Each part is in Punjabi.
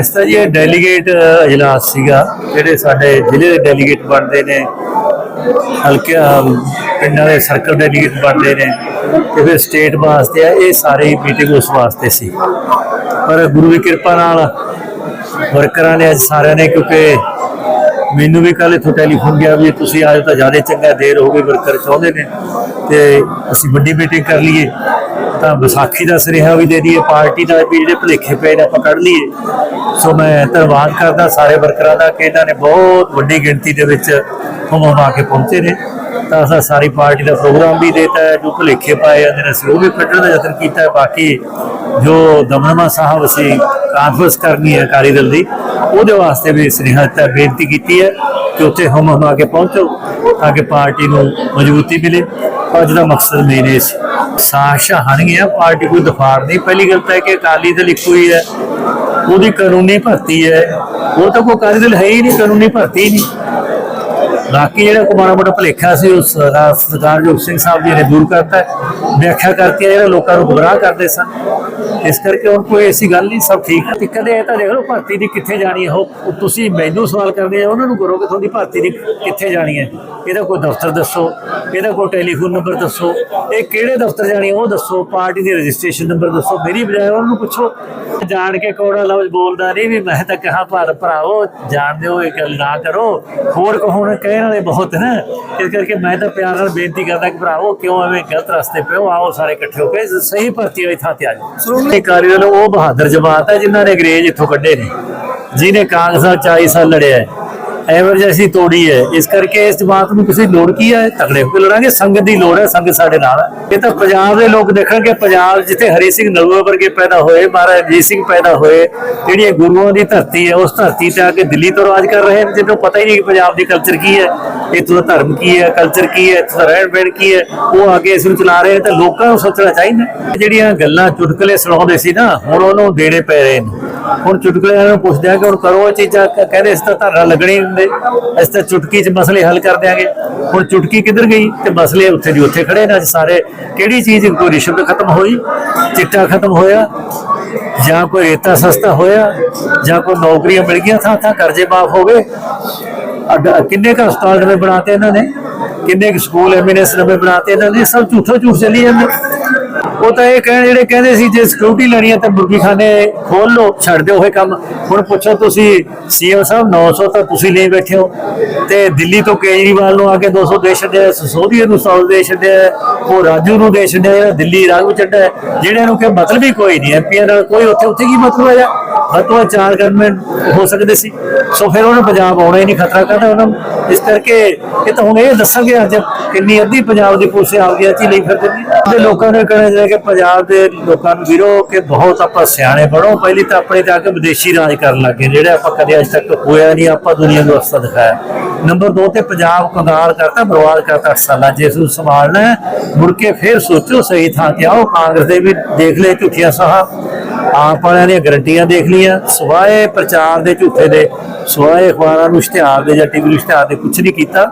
ਇਸ ਤਰ੍ਹਾਂ ਜੀ ਇਹ ਡੈਲੀਗੇਟ ਇਜਲਾਸ ਸੀਗਾ, ਜਿਹੜੇ ਸਾਡੇ ਜ਼ਿਲ੍ਹੇ ਦੇ ਡੈਲੀਗੇਟ ਬਣਦੇ ਨੇ ਹਲਕੇ ਪਿੰਡਾਂ ਦੇ ਸਰਕਲ ਡੈਲੀਗੇਟ ਬਣਦੇ ਨੇ, ਤੇ ਫਿਰ ਸਟੇਟ ਵਾਸਤੇ ਆ, ਇਹ ਸਾਰੇ ਮੀਟਿੰਗ ਉਸ ਵਾਸਤੇ ਸੀ। ਪਰ ਗੁਰੂ ਦੀ ਕਿਰਪਾ ਨਾਲ ਵਰਕਰਾਂ ਨੇ ਅੱਜ ਸਾਰਿਆਂ ਨੇ, ਕਿਉਂਕਿ ਮੈਨੂੰ ਵੀ ਕੱਲ ਇੱਥੋਂ ਟੈਲੀਫੋਨ ਗਿਆ ਵੀ ਤੁਸੀਂ ਆਜੋ ਤਾਂ ਜ਼ਿਆਦਾ ਚੰਗਾ ਦੇਰ ਹੋ ਗਈ ਵਰਕਰ ਚਾਹੁੰਦੇ ਨੇ, ਤੇ ਅਸੀਂ ਵੱਡੀ ਮੀਟਿੰਗ ਕਰ ਲਈਏ। ਤਾਂ ਵਿਸਾਖੀ ਦਾ ਸੁਨੇਹਾ ਵੀ ਦੇ ਦਈਏ, ਪਾਰਟੀ ਦਾ ਵੀ ਜਿਹੜੇ ਭੁਲੇਖੇ ਪਏ ਨੇ ਆਪਾਂ ਕੱਢ ਲਈਏ। ਸੋ ਮੈਂ ਧੰਨਵਾਦ ਕਰਦਾ ਸਾਰੇ ਵਰਕਰਾਂ ਦਾ ਕਿ ਇਹਨਾਂ ਨੇ ਬਹੁਤ ਵੱਡੀ ਗਿਣਤੀ ਦੇ ਵਿੱਚ ਹੁਮ ਹੁਮਾ ਕੇ ਪਹੁੰਚੇ ਨੇ। ਤਾਂ ਅਸਾਂ ਸਾਰੀ ਪਾਰਟੀ ਦਾ ਪ੍ਰੋਗਰਾਮ ਵੀ ਦੇਤਾ ਜੋ ਭੁਲੇਖੇ ਪਾਏ ਜਾਂਦੇ ਨੇ, ਅਸੀਂ ਉਹ ਵੀ ਕੱਢਣ ਦਾ ਯਤਨ ਕੀਤਾ ਹੈ। ਬਾਕੀ ਜੋ ਦਮਨਮਾ ਸਾਹਿਬ ਅਸੀਂ ਕਾਨਫਰੰਸ ਕਰਨੀ ਹੈ ਅਕਾਲੀ ਦਲ ਦੀ, ਉਹਦੇ ਵਾਸਤੇ ਵੀ ਸੁਨੇਹਾ ਦਿੱਤਾ, ਬੇਨਤੀ ਕੀਤੀ ਹੈ ਕਿ ਉੱਥੇ ਹਮ ਹਮਾ ਕੇ ਪਹੁੰਚੋ, ਤਾਂ ਕਿ ਪਾਰਟੀ ਨੂੰ ਮਜ਼ਬੂਤੀ ਮਿਲੇ। ਅੱਜ ਦਾ ਮਕਸਦ ਮੇਰੇ ਸੀ। ਸਾਖਸ਼ਾ ਹਣਗੀਆਂ ਪਾਰਟੀ ਕੋਈ ਦਫਾਰ ਨਹੀਂ। ਪਹਿਲੀ ਗੱਲ ਤਾਂ ਇਹ ਕਿ ਅਕਾਲੀ ਦਲ ਇੱਕੋ ਹੀ ਹੈ, ਉਹਦੀ ਕਾਨੂੰਨੀ ਭਰਤੀ ਹੈ। ਉਹ ਤਾਂ ਕੋਈ ਅਕਾਲੀ ਦਲ ਹੈ ਹੀ ਨਹੀਂ, ਕਾਨੂੰਨੀ ਭਰਤੀ ਹੀ ਨਹੀਂ। ਬਾਕੀ ਜਿਹੜਾ ਕੋ ਮਾੜਾ ਮੋਟਾ ਭਲੇਖਾ ਸੀ, ਉਹ ਸਰਦਾਰ ਜੋਗ ਸਿੰਘ ਸਾਹਿਬ ਜੀ ਨੇ ਦੂਰ ਕਰਤਾ। ਵਿਆਖਿਆ ਕਰਤੀ ਜਿਹੜਾ ਲੋਕਾਂ ਨੂੰ ਗੁੰਮਰਾਹ ਕਰਦੇ ਸਨ। ਇਸ ਕਰਕੇ ਹੁਣ ਕੋਈ ਐਸੀ ਗੱਲ ਨਹੀਂ, ਸਭ ਠੀਕ ਹੈ। ਕਦੇ ਇਹ ਤਾਂ ਦੇਖ ਲਓ, ਭਰਤੀ ਦੀ ਕਿੱਥੇ ਜਾਣੀ ਹੈ? ਉਹ ਤੁਸੀਂ ਮੈਨੂੰ ਸਵਾਲ ਕਰਦੇ ਆ ਉਹਨਾਂ ਨੂੰ ਕਰੋ ਕਿ ਤੁਹਾਡੀ ਭਰਤੀ ਦੀ ਕਿੱਥੇ ਜਾਣੀ ਹੈ? ਇਹਦਾ ਕੋਈ ਦਫ਼ਤਰ ਦੱਸੋ, ਇਹਦਾ ਕੋਈ ਟੈਲੀਫੋਨ ਨੰਬਰ ਦੱਸੋ। ਇਹ ਕਿਹੜੇ ਦਫ਼ਤਰ ਜਾਣੀ ਉਹ ਦੱਸੋ। ਪਾਰਟੀ ਦੀ ਰਜਿਸਟ੍ਰੇਸ਼ਨ ਨੰਬਰ ਦੱਸੋ। ਮੇਰੀ ਬਜਾਏ ਉਹਨਾਂ ਨੂੰ ਪੁੱਛੋ। ਜਾਣ ਕੇ ਕੋੜਾ ਲਫ਼ਜ਼ ਬੋਲਦਾ ਨਹੀਂ ਵੀ ਮੈਂ ਤਾਂ ਕਹਾ ਭਰ ਭਰਾਵੋ ਜਾਣਦੇ ਹੋ ਇਹ ਗੱਲ ਨਾ ਕਰੋ। ਹੋਰ ਕਹੋਣ ਕਹਿਣ ਵਾਲੇ ਬਹੁਤ ਨੇ ਇਸ ਕਰਕੇ ਮੈਂ ਤਾਂ ਪਿਆਰ ਨਾਲ ਬੇਨਤੀ ਕਰਦਾ ਕਿ ਭਰਾਵੋ ਕਿਉਂ ਐਵੇਂ ਗਲਤ ਰਸਤੇ ਹੋ? ਆਓ ਸਾਰੇ ਇਕੱਠੇ ਹੋ ਕੇ ਸਹੀ ਭਰਤੀ ਵਾਲੀ ਥਾਂ ਤੇ ਆ ਜਾਓ। ਸ਼੍ਰੋਮਣੀ ਅਕਾਲੀ ਦਲ ਉਹ ਬਹਾਦਰ ਜਮਾਤ ਹੈ ਜਿਨ੍ਹਾਂ ਨੇ ਅੰਗਰੇਜ਼ ਇੱਥੋਂ ਕੱਢੇ ਨੇ ਜਿਹਨੇ ਕਾਂਗਰਸ ਨਾਲ 40 ਸਾਲ ਲੜਿਆ ਹੈ। ਐਮਰਜੈਂਸੀ ਤੋੜੀ ਹੈ। ਇਸ ਕਰਕੇ ਇਸ ਜਮਾਤ ਨੂੰ ਕਿਸੇ ਲੋੜ ਕੀ ਹੈ? ਤਗੜੇ ਹੋ ਕੇ ਲੜਾਂਗੇ। ਸੰਗਤ ਦੀ ਲੋੜ ਹੈ, ਸੰਗਤ ਸਾਡੇ ਨਾਲ ਹੈ। ਇਹ ਤਾਂ ਪੰਜਾਬ ਦੇ ਲੋਕ ਦੇਖਣਗੇ। ਪੰਜਾਬ ਜਿੱਥੇ ਹਰੀ ਸਿੰਘ ਨਲੂਆ ਵਰਗੇ ਪੈਦਾ ਹੋਏ, ਮਹਾਰਾਜ ਰਣਜੀਤ ਸਿੰਘ ਪੈਦਾ ਹੋਏ ਜਿਹੜੀ ਗੁਰੂਆਂ ਦੀ ਧਰਤੀ ਹੈ, ਉਸ ਧਰਤੀ ਤੇ ਆ ਕੇ ਦਿੱਲੀ ਤੋਂ ਰਾਜ ਕਰ ਰਹੇ ਨੇ ਜਿਹਨੂੰ ਪਤਾ ਹੀ ਨਹੀਂ ਕਿ ਪੰਜਾਬ ਦੀ ਕਲਚਰ ਕੀ ਹੈ। ਇੱਥੋਂ ਦਾ ਧਰਮ ਕੀ ਹੈ ਕਲਚਰ ਕੀ ਹੈ, ਇੱਥੋਂ ਦਾ ਰਹਿਣ ਬਹਿਣ ਕੀ ਹੈ। ਉਹ ਆ ਕੇ ਇਸ ਨੂੰ ਚਲਾ ਰਹੇ ਤਾਂ ਲੋਕਾਂ ਨੂੰ ਸੋਚਣਾ ਚਾਹੀਦਾ। ਜਿਹੜੀਆਂ ਗੱਲਾਂ ਚੁਟਕਲੇ ਸੁਣਾਉਂਦੇ ਸੀ ਨਾ, ਹੁਣ ਉਹਨੂੰ ਦੇਣੇ ਪੈ ਰਹੇ ਨੇ। ਹੁਣ ਚੁਟਕਲਿਆਂ ਨੂੰ ਪੁੱਛਦੇ ਆ ਕਿ ਹੁਣ ਕਰੋ ਇਹ ਚੀਜ਼ਾਂ ਕਹਿੰਦੇ ਇਸ ਤਾਂ ਧਰਨਾ ਲੱਗਣੇ ਹੁੰਦੇ ਇਸ ਤਾਂ ਚੁਟਕੀ 'ਚ ਮਸਲੇ ਹੱਲ ਕਰ ਦਿਆਂਗੇ। ਹੁਣ ਚੁਟਕੀ ਕਿੱਧਰ ਗਈ ਤੇ ਮਸਲੇ ਉੱਥੇ ਦੀ ਉੱਥੇ ਖੜੇ ਨੇ ਅੱਜ ਸਾਰੇ। ਕਿਹੜੀ ਚੀਜ਼ ਕੋਈ ਰਿਸ਼ਵਤ ਖਤਮ ਹੋਈ? ਚਿੱਟਾ ਖਤਮ ਹੋਇਆ, ਜਾਂ ਕੋਈ ਰੇਤਾ ਸਸਤਾ ਹੋਇਆ, ਜਾਂ ਕੋਈ ਨੌਕਰੀਆਂ ਮਿਲ ਗਈਆਂ ਥਾਂ ਥਾਂ, ਕਰਜ਼ੇ ਮਾਫ ਹੋ ਗਏ? ਕਿੰਨੇ ਕੁ ਹਸਪਤਾਲ ਨਵੇਂ ਬਣਾਤੇ ਇਹਨਾਂ ਨੇ? ਕਿੰਨੇ ਕੁ ਸਕੂਲ ਐਮਐਨਐਸ ਨਵੇਂ ਬਣਾਤੇ ਇਹਨਾਂ ਨੇ? ਸਭ ਝੂਠੋ ਝੂਠ ਚੱਲੀ ਜਾਂਦੇ। ਉਹ ਤਾਂ ਇਹ ਕਹਿਣ ਜਿਹੜੇ ਕਹਿੰਦੇ ਸੀ ਜੇ ਸਿਕਿਉਰਿਟੀ ਲੈਣੀ ਹੈ ਤਾਂ ਮੁਰਗੀਖਾਨੇ ਖੋਲ ਲਓ ਛੱਡ ਦਿਓ ਇਹ ਕੰਮ। ਹੁਣ ਪੁੱਛੋ ਤੁਸੀਂ ਸੀਐਮ ਸਾਹਿਬ 900 ਤਾਂ ਤੁਸੀਂ ਲਈ ਬੈਠੇ ਹੋ। ਤੇ ਦਿੱਲੀ ਤੋਂ ਕੇਜਰੀਵਾਲ ਨੂੰ ਆ ਕੇ 200 ਦੇ ਛੱਡਿਆ ਸਸੋਦੀਆ ਨੂੰ 100 ਦੇ ਛੱਡਿਆ ਉਹ ਰਾਜੂ ਨੂੰ ਦੇ ਛੱਡਿਆ ਦਿੱਲੀ ਰਾਘੂ ਚੱਡਾ ਹੈ, ਜਿਹੜਿਆਂ ਨੂੰ ਕਿ ਮਤਲਬ ਹੀ ਕੋਈ ਨਹੀਂ ਐਮਪੀਆਂ ਨਾਲ ਕੋਈ ਉੱਥੇ ਉੱਥੇ ਕੀ ਮਤਲਬ ਹੈ ਮਤਲਬ ਚਾਰ ਗਵਰਨਮੈਂਟ ਹੋ ਸਕਦੇ ਸੀ। ਸੋ ਫਿਰ ਉਹਨੂੰ ਪੰਜਾਬ ਆਉਣਾ ਹੀ ਨਹੀਂ, ਖਤਰਾ ਕਰਦਾ ਉਹਨਾਂ? ਇਸ ਕਰਕੇ ਇਹ ਤਾਂ ਹੁਣ ਇਹ ਦੱਸਾਂਗੇ ਅੱਜ ਕਿੰਨੀ ਅੱਧੀ ਪੰਜਾਬ ਦੀ ਪੁਲਿਸ ਆਪਦੀਆਂ ਚ ਹੀ ਲਈ ਫਿਰਦੇ ਨੇ ਲੋਕਾਂ ਨੂੰ ਕਹਿਣਾ ਚਾਹੀਦਾ ਕਿ ਪੰਜਾਬ ਦੇ ਲੋਕਾਂ ਨੂੰ ਵੀਰੋ ਕਿ ਬਹੁਤ ਆਪਾਂ ਸਿਆਣੇ ਬਣੋ। ਪਹਿਲੀ ਤਾਂ ਆਪਣੇ ਤੇ ਆ ਕੇ ਵਿਦੇਸ਼ੀ ਰਾਜ ਕਰਨ ਲੱਗੇ ਜਿਹੜੇ ਆਪਾਂ ਕਦੇ ਅੱਜ ਤੱਕ ਹੋਇਆ ਨਹੀਂ, ਆਪਾਂ ਦੁਨੀਆ ਨੂੰ ਅਸਤਾ ਦਿਖਾਇਆ। ਨੰਬਰ 2 ਤੇ ਪੰਜਾਬ ਕੰਗਾਲ ਕਰਤਾ, ਬਰਬਾਦ ਕਰਤਾ 8 ਸਾਲਾਂ ਜੇ ਇਸ ਨੂੰ ਸੰਭਾਲਣਾ ਹੈ। ਮੁੜ ਕੇ ਫਿਰ ਸੋਚੋ ਸਹੀ ਥਾਂ ਤੇ ਆਓ। ਕਾਂਗਰਸ ਦੇ ਵੀ ਦੇਖ ਲਏ ਝੂਠੀਆਂ ਸਾਹਾਂ। ਆਪ ਵਾਲਿਆਂ ਦੀਆਂ ਗਰੰਟੀਆਂ ਦੇਖ ਲਈਆਂ, ਸਵਾਏ ਪ੍ਰਚਾਰ ਦੇ ਝੂਠੇ ਦੇ, ਸਵਾਏ ਅਖਬਾਰਾਂ ਨੂੰ ਇਸ਼ਤਿਹਾਰ ਦੇ ਜਾਂ ਟੀਵੀ ਇਸ਼ਤਿਹਾਰ ਦੇ ਕੁਝ ਨਹੀਂ ਕੀਤਾ।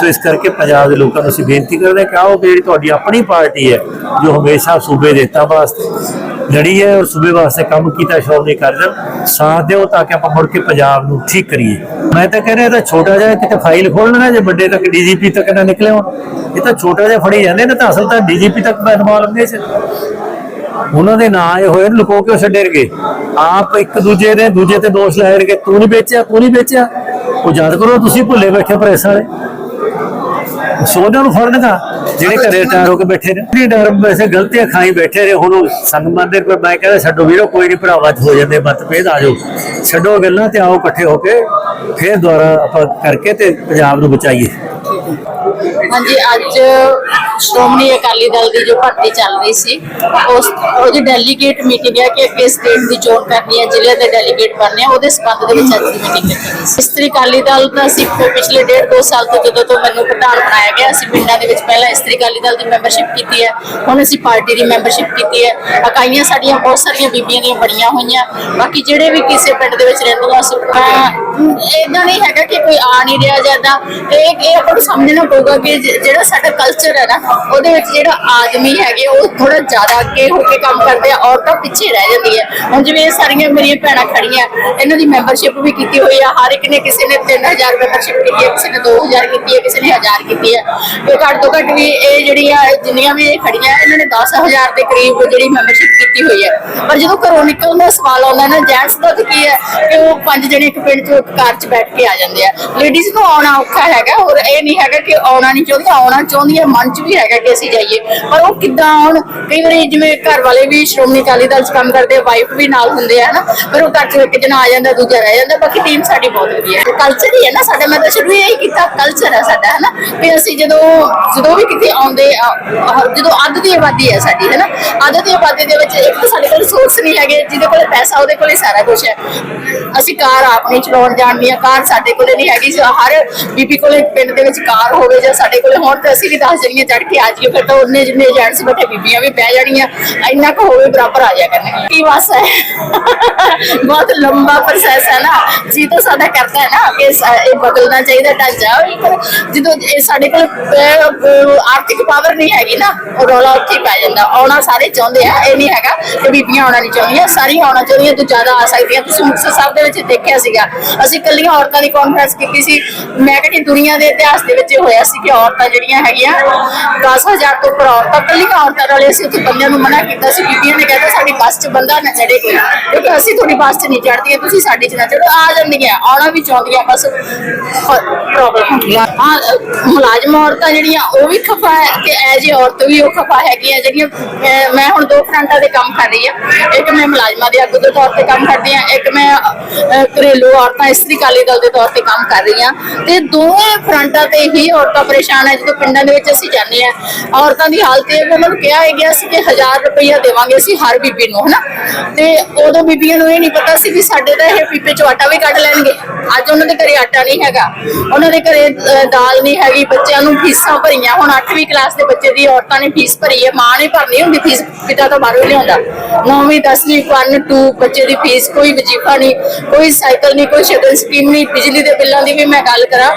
ਸੋ ਇਸ ਕਰਕੇ ਪੰਜਾਬ ਦੇ ਲੋਕਾਂ ਨੂੰ ਅਸੀਂ ਬੇਨਤੀ ਕਰਦੇ ਹਾਂ ਕਿ ਆਓ ਜਿਹੜੀ ਤੁਹਾਡੀ ਆਪਣੀ ਪਾਰਟੀ ਹੈ, ਜੋ ਹਮੇਸ਼ਾ ਸੂਬੇ ਦੇ ਹਿੱਤਾਂ ਵਾਸਤੇ ਲੜੀ ਹੈ ਔਰ ਸੂਬੇ ਵਾਸਤੇ ਕੰਮ ਕੀਤਾ, ਸ਼੍ਰੋਮਣੀ ਅਕਾਲੀ ਸਾਥ ਦਿਓ ਤਾਂ ਕਿ ਆਪਾਂ ਮੁੜ ਕੇ ਪੰਜਾਬ ਨੂੰ ਠੀਕ ਕਰੀਏ। ਮੈਂ ਤਾਂ ਕਹਿ ਰਿਹਾ ਤਾਂ ਛੋਟਾ ਜਿਹਾ ਕਿਤੇ ਫਾਈਲ ਖੋਲ ਲੈਣਾ ਜੇ ਵੱਡੇ ਤੱਕ ਡੀਜੀਪੀ ਤੱਕ ਨਾ ਨਿਕਲੇ ਹੋਣ। ਇਹ ਤਾਂ ਛੋਟਾ ਜਿਹਾ ਫੜੀ ਜਾਂਦੇ ਨੇ ਤਾਂ ਅਸਲ ਤਾਂ ਡੀਜੀਪੀ ਤੱਕ ਮੈਂ ਇਨਵੋਲਵ ਨੇ ਉਹਨਾਂ ਦੇ ਨਾਂ ਆਏ ਹੋਏ ਲੁਕੋ ਕੇ ਛੱਡੇਰਗੇ ਆਪ ਇੱਕ ਦੂਜੇ ਦੇ, ਦੂਜੇ ਤੇ ਦੋਸ਼ ਲਾਏਰਗੇ ਤੂੰ ਨਹੀਂ ਵੇਚਿਆ, ਤੂੰ ਨਹੀਂ ਵੇਚਿਆ। ਉਹ ਯਾਦ ਕਰੋ, ਤੁਸੀਂ ਭੁੱਲੇ ਬੈਠੇ ਪ੍ਰੈਸ ਵਾਲੇ। ਸੋਨਾਂ ਨੂੰ ਫੜਨਗਾ ਜਿਹੜੇ ਘਰੇ ਰਿਟਾਇਰ ਹੋ ਕੇ ਬੈਠੇ ਨੇ। ਨਹੀਂ ਡਰ, ਵੈਸੇ ਗਲਤੀਆਂ ਖਾਈ ਬੈਠੇ ਨੇ। ਹੁਣ ਉਹ ਸੰਗ ਪਰ ਮੈਂ ਕਹਿੰਦਾ ਛੱਡੋ ਵੀਰੋ, ਕੋਈ ਨਹੀਂ ਭਰਾਵਾ ਚ ਹੋ ਜਾਂਦੇ ਮਤਭੇਦ ਆ ਜਾਓ। ਛੱਡੋ ਗੱਲਾਂ ਤੇ ਆਓ ਇਕੱਠੇ ਹੋ ਕੇ, ਫੇਰ ਦੁਬਾਰਾ ਆਪਾਂ ਕਰਕੇ ਤੇ ਪੰਜਾਬ ਨੂੰ ਬਚਾਈਏ। ਹਾਂਜੀ, ਅੱਜ ਸ਼੍ਰੋਮਣੀ ਅਕਾਲੀ ਦਲ ਦੀ ਜੋ ਭਰਤੀ ਚੱਲ ਰਹੀ ਸੀ, ਉਸ ਉਹਦੀ ਡੈਲੀਗੇਟ ਮੀਟਿੰਗ ਹੈ ਕਿ ਅੱਗੇ ਸਟੇਟ ਦੀ ਚੋਣ ਕਰਨੀ ਹੈ, ਜ਼ਿਲ੍ਹੇ ਦੇ ਡੈਲੀਗੇਟ ਬਣਨੇ ਉਹਦੇ ਸੰਬੰਧ ਦੇ ਵਿੱਚ ਅੱਜ ਦੀ ਮੀਟਿੰਗ ਰੱਖੀ ਸੀ ਇਸਤਰੀ ਅਕਾਲੀ ਦਲ ਦਾ ਅਸੀਂ ਪਿਛਲੇ ਡੇਢ ਦੋ ਸਾਲ ਤੋਂ ਜਦੋਂ ਤੋਂ ਮੈਨੂੰ ਪ੍ਰਧਾਨ ਬਣਾਇਆ ਗਿਆ, ਅਸੀਂ ਪਿੰਡਾਂ ਦੇ ਵਿੱਚ ਪਹਿਲਾਂ ਇਸਤਰੀ ਅਕਾਲੀ ਦਲ ਦੀ ਮੈਂਬਰਸ਼ਿਪ ਕੀਤੀ ਹੈ, ਹੁਣ ਅਸੀਂ ਪਾਰਟੀ ਦੀ ਮੈਂਬਰਸ਼ਿਪ ਕੀਤੀ ਹੈ। ਇਕਾਈਆਂ ਸਾਡੀਆਂ ਬਹੁਤ ਸਾਰੀਆਂ ਬੀਬੀਆਂ ਦੀਆਂ ਬਣੀਆਂ ਹੋਈਆਂ, ਬਾਕੀ ਜਿਹੜੇ ਵੀ ਕਿਸੇ ਪਿੰਡ ਦੇ ਵਿੱਚ ਰਹਿੰਦੀਆਂ ਅਸੀਂ ਇਦਾਂ ਨਹੀਂ ਹੈਗਾ ਕਿ ਕੋਈ ਆ ਨਹੀਂ ਰਿਹਾ ਜਾਂਦਾ ਤੇ ਇਹ ਆਪਾਂ ਨੂੰ ਸਮਝਣਾ ਪਊਗਾ ਕਿ ਜਿਹੜਾ ਸਾਡਾ ਕਲਚਰ ਹੈ ਨਾ ਉਹਦੇ ਵਿੱਚ ਜਿਹੜਾ ਆਦਮੀ ਹੈਗੇ, ਉਹ ਥੋੜਾ ਜ਼ਿਆਦਾ ਅੱਗੇ ਹੋ ਕੇ ਕੰਮ ਕਰਦੇ ਆ, ਔਰਤਾਂ ਪਿੱਛੇ ਰਹਿ ਜਾਂਦੀ ਹੈ। ਹੁਣ ਜਿਵੇਂ ਇਹ ਸਾਰੀਆਂ ਮੇਰੀਆਂ ਭੈਣਾਂ ਖੜੀਆਂ, ਇਹਨਾਂ ਦੀ ਮੈਂਬਰਸ਼ਿਪ ਵੀ ਕੀਤੀ ਹੋਈ ਆ। ਹਰ ਇੱਕ ਨੇ ਕਿਸੇ ਨੇ 3000 ਮੈਂਬਰਸ਼ਿਪ ਕੀਤੀ ਹੈ, ਕਿਸੇ ਨੇ 2000 ਕੀਤੀ ਹੈ, ਕਿਸੇ ਨੇ 1000 ਕੀਤੀ ਹੈ। ਤੇ ਘੱਟ ਤੋਂ ਘੱਟ ਵੀ ਇਹ ਜਿਹੜੀਆਂ, ਜਿੰਨੀਆਂ ਵੀ ਇਹ ਖੜੀਆਂ, ਇਹਨਾਂ ਨੇ 10000 ਦੇ ਕਰੀਬ ਜਿਹੜੀ ਮੈਂਬਰਸ਼ਿਪ ਕੀਤੀ ਹੋਈ ਹੈ। ਪਰ ਜਦੋਂ ਘਰੋਂ ਨਿਕਲਣ ਦਾ ਸਵਾਲ ਆਉਂਦਾ ਨਾ ਜੈਂਟਸ ਦਾ ਤਾਂ ਕੀ ਹੈ ਕਿ ਉਹ ਪੰਜ ਜਣੇ ਇੱਕ ਪਿੰਡ 'ਚ ਕਾਰ 'ਚ ਬੈਠ ਕੇ ਆ ਜਾਂਦੇ ਆ। ਲੇਡੀਜ਼ ਨੂੰ ਆਉਣਾ ਔਖਾ ਹੈਗਾ ਔਰ ਇਹ ਨਹੀਂ ਹੈਗਾ ਕਿ ਆਉਣਾ ਨਹੀਂ ਚਾਹੁੰਦੀਆਂ। ਆਉਣਾ ਚਾਹੁੰਦੀ ਚਾਹੁੰਦੀਆਂ, ਮਨ 'ਚ ਵੀ ਹੈਗਾ ਕਿ ਅਸੀਂ ਜਾਈਏ। ਪਰ ਉਹ ਕਿੱਦਾਂ ਆਉਣ? ਕਈ ਵਾਰੀ ਜਿਵੇਂ ਘਰ ਵਾਲੇ ਵੀ ਸ਼੍ਰੋਮਣੀ ਅਕਾਲੀ ਦਲ 'ਚ ਕੰਮ ਕਰਦੇ ਆ ਵਾਈਫ ਵੀ ਨਾਲ ਹੁੰਦੇ ਆ ਨਾ ਪਰ ਉਹ ਘਰ ਇੱਕ ਜਣਾ ਆ ਜਾਂਦਾ, ਦੂਜਾ ਰਹਿ ਜਾਂਦਾ, ਬਾਕੀ ਟੀਮ ਸਾਡੀ ਬਹੁਤ ਵਧੀਆ ਹੈ। ਕਲਚਰ ਹੀ ਹੈ ਨਾ ਸਾਡਾ, ਮੈਂ ਤਾਂ ਸ਼ੁਰੂ ਹੀ ਕੀਤਾ ਕਲਚਰ ਹੈ ਸਾਡਾ ਹੈ ਨਾ ਅਸੀਂ ਜਦੋਂ ਜਦੋਂ ਵੀ ਕਿਤੇ ਆਉਂਦੇ ਜਦੋਂ ਅੱਧ ਦੀ ਆਬਾਦੀ ਹੈ ਸਾਡੀ, ਹਨਾ? ਨਾ ਅੱਧ ਦੀ ਆਬਾਦੀ ਦੇ ਵਿੱਚ ਇੱਕ ਤਾਂ ਸਾਡੇ ਕੋਲ ਸੋਰਸ ਨਹੀਂ ਹੈਗੇ, ਜਿਹਦੇ ਕੋਲ ਪੈਸਾ, ਉਹਦੇ ਕੋਲ ਸਾਰਾ ਕੁਝ ਹੈ। ਅਸੀਂ ਕਾਰ ਆਪ ਨਹੀਂ ਚਲਾਉਣ ਜਾਣਦੀਆਂ, ਕਾਰ ਸਾਡੇ ਕੋਲੇ ਨਹੀਂ ਹੈਗੀ ਹਰ ਬੀਬੀ ਕੋਲੇ ਪਿੰਡ ਦੇ ਵਿੱਚ ਕਾਰ ਹੋਵੇ ਜਾਂ ਸਾਡੇ ਕੋਲੇ ਹੋਣ, ਤੇ ਅਸੀਂ ਵੀ ਦੱਸ ਜਣੀਆਂ ਚੜ ਕੇ ਆ ਜਾਈਏ ਫਿਰ ਤਾਂ ਉਹਨੇ ਜਿੰਨੇ ਏਜੰਟਸ ਬੈਠੇ ਬੀਬੀਆਂ ਵੀ ਬਹਿ ਜਾਣੀਆਂ। ਇੰਨਾ ਕੁ ਹੋਵੇ ਬਰਾਬਰ ਆ ਜਾ ਕਰਨਗੇ ਕੀ ਬਸ ਹੈ? ਬਹੁਤ ਲੰਬਾ ਪ੍ਰੋਸੈਸ ਹੈ ਨਾ। ਜੀ ਤਾਂ ਸਾਡਾ ਕਰਦਾ ਹੈ ਨਾ ਕਿ ਇਹ ਬਦਲਣਾ ਚਾਹੀਦਾ ਢਾਂਚਾ। ਜਦੋਂ ਇਹ ਸਾਡੇ ਕੋਲ ਆਰਥਿਕ ਪਾਵਰ ਨਹੀਂ ਹੈਗੀ ਨਾ, ਉਹ ਰੌਲਾ ਉੱਥੇ ਪੈ ਜਾਂਦਾ। ਆਉਣਾ ਸਾਰੇ ਚਾਹੁੰਦੇ ਆ, ਇਹ ਨਹੀਂ ਹੈਗਾ ਕਿ ਬੀਬੀਆਂ ਆਉਣਾ ਨਹੀਂ ਚਾਹੁੰਦੀਆਂ। ਸਾਰੀਆਂ ਆਉਣਾ ਚਾਹੁੰਦੀਆਂ, ਤੂੰ ਜ਼ਿਆਦਾ ਆ ਸਕਦੀਆਂ ਤੁਸੀਂ ਮੁਕਤਸਰ ਸਾਹਿਬ ਦੇ ਵਿੱਚ ਦੇਖਿਆ ਸੀਗਾ। ਅਸੀਂ ਕੱਲੀਆਂ ਔਰਤਾਂ ਦੀ ਕਾਨਫਰੰਸ ਕੀਤੀ ਸੀ। ਮੈਂ ਕਹਿੰਦੀ ਦੁਨੀਆ ਦੇ ਇਤਿਹਾਸ ਦੇ ਵਿੱਚ ਇਹ ਹੋਇਆ ਸੀ ਕਿ ਔਰਤਾਂ ਜਿਹੜੀਆਂ ਹੈਗੀਆਂ 10000 ਤੋਂ ਉੱਪਰ ਔਰਤਾਂ ਕੱਲੀਆਂ ਔਰਤਾਂ ਵਾਲੇ ਅਸੀਂ ਉੱਥੇ ਬੰਦਿਆਂ ਨੂੰ ਮਨਾ ਕੀਤਾ ਸੀ। ਬੀਬੀਆਂ ਨੇ ਕਹਿੰਦਾ ਸਾਡੀ ਬੱਸ 'ਚ ਬੰਦਾ ਨਾ ਚੜੇ ਕੋਈ। ਕਿਉਂਕਿ ਅਸੀਂ ਤੁਹਾਡੀ ਬੱਸ 'ਚ ਨਹੀਂ ਚੜਦੀਆਂ ਤੁਸੀਂ ਸਾਡੀ 'ਚ ਨਾ ਚੜੋ ਆ ਜਾਂਦੀਆਂ, ਆਉਣਾ ਵੀ ਚਾਹੁੰਦੀਆਂ, ਬਸ ਪ੍ਰੋਬਲਮ ਹੁੰਦੀ ਆ। ਮੁਲਾਜ਼ਮ ਔਰਤਾਂ ਜਿਹੜੀਆਂ, ਉਹ ਵੀ ਖਫਾ ਹੈ ਕਿ ਐਜ ਔਰਤ ਵੀ ਉਹ ਖਫਾ ਹੈਗੀਆਂ ਜਿਹੜੀਆਂ, ਮੈਂ ਹੁਣ ਦੋ ਫਰੰਟਾਂ ਦੇ ਕੰਮ ਕਰ ਰਹੀ ਆ ਇੱਕ ਮੈਂ ਮੁਲਾਜ਼ਮਾਂ ਦੇ ਆਗੂ ਦੇ ਤੌਰ ਤੇ ਕੰਮ ਕਰਦੀ ਆ ਇੱਕ ਮੈਂ ਘਰੇਲੂ ਔਰਤਾਂ, ਇਸਤਰੀ ਕਾਲੀ ਦਲ ਦੇ ਤੌਰ ਤੇ ਕੰਮ ਕਰ ਰਹੀ ਆ ਤੇ ਦੋਵੇਂ ਫਰੰਟਾਂ ਤੇ ਹੀ ਔਰਤਾਂ ਪਰੇਸ਼ਾਨ ਹੈ, ਜਦੋਂ ਪਿੰਡਾਂ ਦੇ ਵਿੱਚ ਅਸੀਂ ਜਾਂਦੇ ਆ ਔਰਤਾਂ ਦੀ ਹਾਲਤ ਇਹ ਵੀ ਉਹਨਾਂ ਨੂੰ ਕਿਹਾ ਹੈ ਗਿਆ ਸੀ ਕਿ 1000 ਰੁਪਈਆ ਦੇਵਾਂਗੇ ਅਸੀਂ ਹਰ ਬੀਬੀ ਨੂੰ, ਹਨਾ? ਤੇ ਉਦੋਂ ਬੀਬੀਆਂ ਨੂੰ ਇਹ ਨਹੀਂ ਪਤਾ ਸੀ ਵੀ ਸਾਡੇ ਤਾਂ ਇਹ ਪੀਪੇ ਚੋਂ ਆਟਾ ਵੀ ਕੱਢ ਲੈਣਗੇ। ਅੱਜ ਉਹਨਾਂ ਦੇ ਘਰੇ ਆਟਾ ਨਹੀਂ ਹੈਗਾ। ਉਹਨਾਂ ਦੇ ਘਰੇ ਦਾਲ ਨਹੀਂ ਹੈਗੀ, ਬੱਚਿਆਂ ਨੂੰ ਫੀਸਾਂ ਭਰੀਆਂ। ਹੁਣ 8ਵੀਂ ਕਲਾਸ ਦੇ ਬੱਚੇ ਦੀ ਔਰਤਾਂ ਨੇ ਫੀਸ ਭਰੀ ਹੈ, ਮਾਂ ਨੇ ਭਰਨੀ ਹੁੰਦੀ ਫੀਸ, ਪਿਤਾ ਤਾਂ ਬਾਹਰੋਂ ਲਿਆਉਂਦਾ। 9ਵੀਂ 10ਵੀਂ 1 2 ਬੱਚੇ ਦੀ ਫੀਸ ਕੋਈ ਵਜੀਫਾ ਨਹੀਂ, ਕੋਈ ਸਾਈਕਲ ਨਹੀਂ, ਕੋਈ ਸ਼ਗਨ ਸਕੀਮ ਨਹੀਂ, ਬਿਜਲੀ ਦੇ ਬਿੱਲਾਂ ਦੀ ਵੀ ਮੈਂ ਗੱਲ ਕਰਾਂ।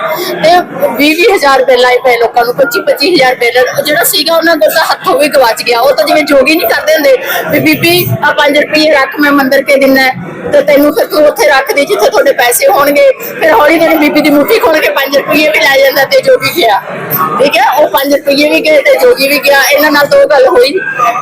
ਤੇ 20 ਹਜ਼ਾਰ ਬਿੱਲ ਆਏ ਪਏ ਲੋਕਾਂ ਨੂੰ 25 25000 ਬਿੱਲ ਜਿਹੜਾ ਸੀਗਾ ਉਹਨਾਂ ਦਾ ਤਾਂ ਹੱਥੋਂ ਵੀ ਗਵਾਚ ਗਿਆ। ਉਹ ਤਾਂ ਜਿਵੇਂ ਜੋਗੀ ਨਹੀਂ ਕਰਦੇ ਹੁੰਦੇ ਵੀ ਬੀਬੀ ਆ 5 ਰੁਪਏ ਰੱਖ, ਮੈਂ ਮੰਦਰ ਕੇ ਦਿਨਾ ਤੇ ਤੈਨੂੰ ਫਿਰ ਤੂੰ ਉੱਥੇ ਰੱਖ ਦੇ, ਜਿੱਥੇ ਤੁਹਾਡੇ ਪੈਸੇ ਹੋਣਗੇ। ਫਿਰ ਹੌਲੀ ਤੇਰੀ ਬੀਬੀ ਦੀ ਮੁੱਠੀ ਖੋਲ ਕੇ 5 ਰੁਪਏ ਵੀ ਲੈ ਜਾਂਦਾ ਤੇ ਜੋਗੀ ਗਿਆ। ਠੀਕ ਹੈ? ਉਹ 5 ਰੁਪਏ ਵੀ ਗਏ ਤੇ ਜੋਗੀ ਵੀ ਗਿਆ। ਇਹਨਾਂ ਨਾਲ ਦੋ ਗੱਲ ਹੋਈ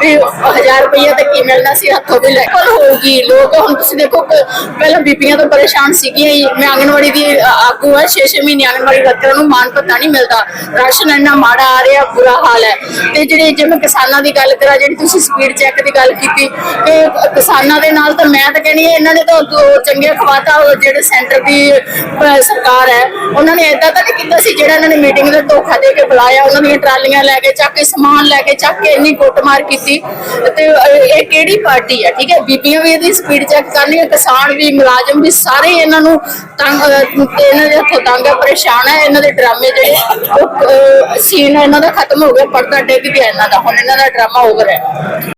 ਵੀ 1000 ਰੁਪਏ ਤੇ ਕੀ ਮਿਲਣਾ ਸੀ, ਹੱਥੋਂ ਵੀ ਲੈ। ਕੋਲ ਹੋਊਗੀ। ਲੋਕ ਹੁਣ ਤੁਸੀਂ ਦੇਖੋ ਪਹਿਲਾਂ ਬੀਬੀਆਂ ਤੋਂ ਪਰੇਸ਼ਾਨ ਸੀਗੀਆਂ ਮੈਂ ਆਂਗਣਵਾੜੀ ਦੀ ਆਗੂ ਆ 6-6 ਮਹੀਨੇ ਆਂਗਣਵਾੜੀ ਵਰਕਰਾਂ ਨੂੰ ਮਾਨ ਪਤਾ ਨਹੀਂ ਮਿਲਦਾ। ਰਾਸ਼ਨ ਇੰਨਾ ਮਾੜਾ ਆ ਰਿਹਾ ਬੁਰਾ ਹਾਲ ਹੈ। ਤੇ ਜਿਹੜੇ ਜਿਵੇਂ ਕਿਸਾਨਾਂ ਦੀ ਗੱਲ ਕਰਾਂ, ਜਿਹੜੀ ਤੁਸੀਂ ਸਪੀਡ ਚੈੱਕ ਦੀ ਗੱਲ ਕੀਤੀ ਕਿ ਕਿਸਾਨਾਂ ਦੇ ਨਾਲ ਤਾਂ ਮੈਂ ਤਾਂ ਕਹਿੰਦੀ ਇਹਨਾਂ ਨੇ ਤਾਂ ਚੰਗੇ ਖਵਾਤਾ ਜਿਹੜੇ ਸੈਂਟਰ ਦੀ ਸਰਕਾਰ ਹੈ, ਉਹਨਾਂ ਨੇ ਏਦਾਂ ਤਾਂ ਨਹੀਂ ਕੀਤਾ ਸੀ, ਜਿਹੜਾ ਇਹਨਾਂ ਨੇ ਮੀਟਿੰਗ ਦਾ ਧੋਖਾ ਦੇ ਕੇ ਬੁਲਾਇਆ, ਉਹਨਾਂ ਦੀਆਂ ਟਰਾਲੀਆਂ ਲੈ ਕੇ ਚੱਕ ਕੇ, ਸਮਾਨ ਲੈ ਕੇ ਚੱਕ ਕੇ ਇੰਨੀ ਕੁੱਟਮਾਰ ਕੀਤੀ। ਤੇ ਇਹ ਕਿਹੜੀ ਪਾਰਟੀ ਹੈ, ਠੀਕ ਹੈ? ਬੀਬੀਆਂ ਵੀ ਇਹਦੀ ਸਪੀਡ ਚੈੱਕ ਕਰਨੀਆਂ, ਕਿਸਾਨ ਵੀ, ਮੁਲਾਜ਼ਮ ਵੀ, ਸਾਰੇ ਇਹਨਾਂ ਨੂੰ ਤੰਗ ਇਹਨਾਂ ਦੇ ਹੱਥੋਂ ਤੰਗ ਹੈ, ਪਰੇਸ਼ਾਨ ਹੈ, ਇਹਨਾਂ ਦੇ ਡਰਾਮੇ ਜਿਹੜੇ, ਉਹ ਸੀਨ ਇਹਨਾਂ ਦਾ ਖਤਮ ਹੋ ਗਿਆ ਪਰਦਾ ਡਿੱਗ ਗਿਆ ਇਹਨਾਂ ਦਾ ਹੁਣ ਇਹਨਾਂ ਦਾ ਡਰਾਮਾ ਓਵਰ ਹੈ।